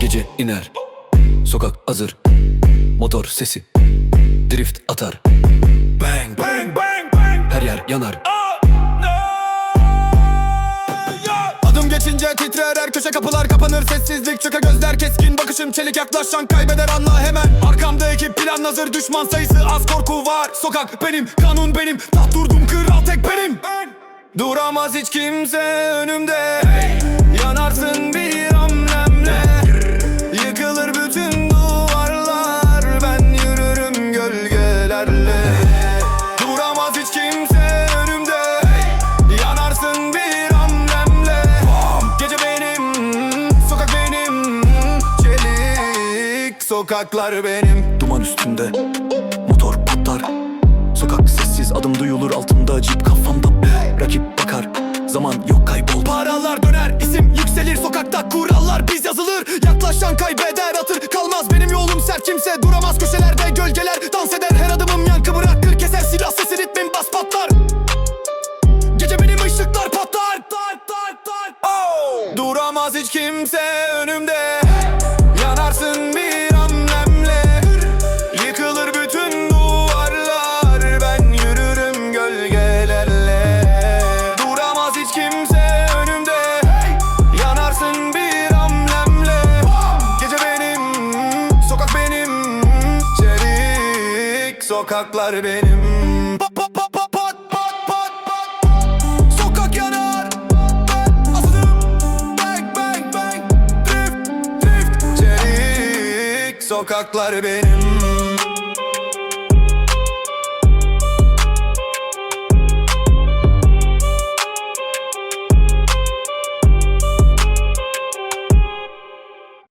Gece iner Sokak hazır Motor sesi Drift atar Bang Bang bang bang. Her yer yanar Adım geçince titrer her köşe kapılar kapanır. Sessizlik çöke gözler keskin. Bakışım çelik yaklaşan kaybeder anla hemen. Arkamda ekip plan hazır düşman sayısı az. Korku var Sokak benim kanun benim. Taht durdum kral tek benim. Duramaz hiç kimse önümde. Yanarsın bir sokaklar benim. Duman üstünde Motor patlar. Sokak sessiz adım duyulur altımda Cip kafamda Rakip bakar Zaman yok kaybol. Paralar döner, isim yükselir. Sokakta kurallar biz yazılır. Yaklaşan kaybeder atır kalmaz. Benim yolum sert kimse duramaz. Köşelerde gölgeler dans eder. Her adımım yankı bırakır keser. Silah sesi ritmim bas patlar. Gece benim ışıklar patlar. Oh! Duramaz hiç kimse önümde sokak benim Çelik sokaklar benim. Pat pat pat pat pat Sokak yanar. Asılım. Bang bang bang. Sokaklar benim